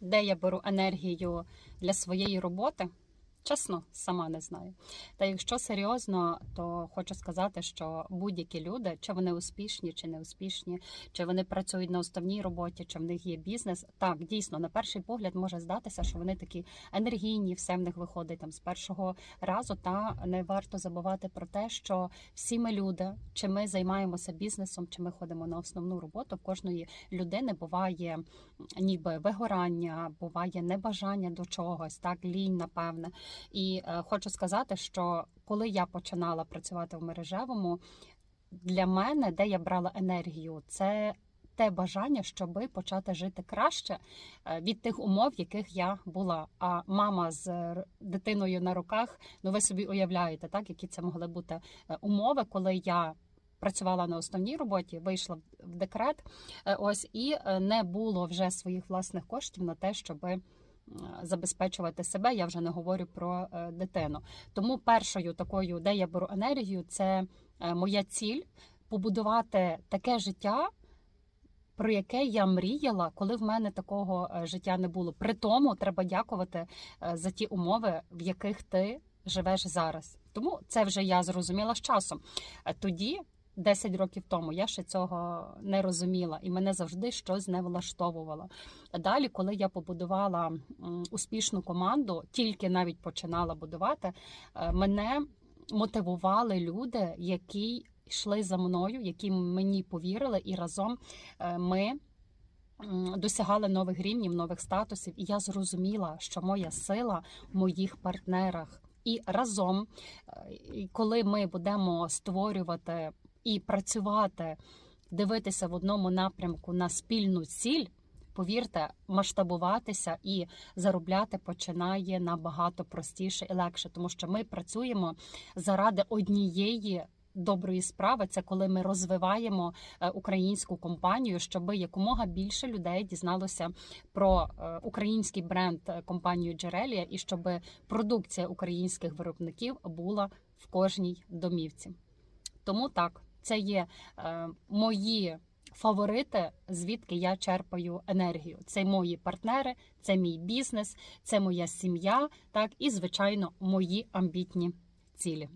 де я беру енергію для своєї роботи. Чесно, сама не знаю. Та якщо серйозно, то хочу сказати, що будь-які люди, чи вони успішні, чи не успішні, чи вони працюють на уставній роботі, чи в них є бізнес, так дійсно на перший погляд може здатися, що вони такі енергійні, все в них виходить там з першого разу. Та не варто забувати про те, що всі ми люди, чи ми займаємося бізнесом, чи ми ходимо на основну роботу. В кожної людини буває ніби вигорання, буває небажання до чогось, так лінь, напевне. І е, хочу сказати, що коли я починала працювати в мережевому, для мене, де я брала енергію, це те бажання, щоби почати жити краще е, від тих умов, яких я була. А мама з дитиною на руках, ну ви собі уявляєте, так які це могли бути е, умови, коли я. Працювала на основній роботі, вийшла в- декрет, е, ось і е, не було вже своїх власних коштів на те, щоби забезпечувати себе. Я вже не говорю про е, дитину. Тому першою такою, де я беру енергію, це е, моя ціль побудувати таке життя. Про яке я мріяла, коли в мене такого е, життя не було. При тому треба дякувати за ті умови, в яких ти живеш зараз. Тому це вже я зрозуміла з часом. Тоді, 10 років тому, я ще цього не розуміла, і мене завжди щось не влаштовувало. Далі, коли я побудувала успішну команду, тільки навіть починала будувати, е, мене мотивували люди, які йшли за мною, які мені повірили, і разом е, ми досягали нових рівнів, нових статусів. І я зрозуміла, що моя сила в моїх партнерах. І разом, е, коли ми будемо створювати і працювати, дивитися в одному напрямку на спільну ціль. Повірте, масштабуватися і заробляти починає набагато простіше і легше, тому що ми працюємо заради однієї доброї справи. Це коли ми розвиваємо е, українську компанію, щоб якомога більше людей дізналося про е, український бренд е, компанію Джерелія і щоб продукція українських виробників була в кожній домівці. Тому так, це є е, мої фаворити, звідки я черпаю енергію. Це мої партнери, це мій бізнес, це моя сім'я, так і звичайно мої амбітні цілі.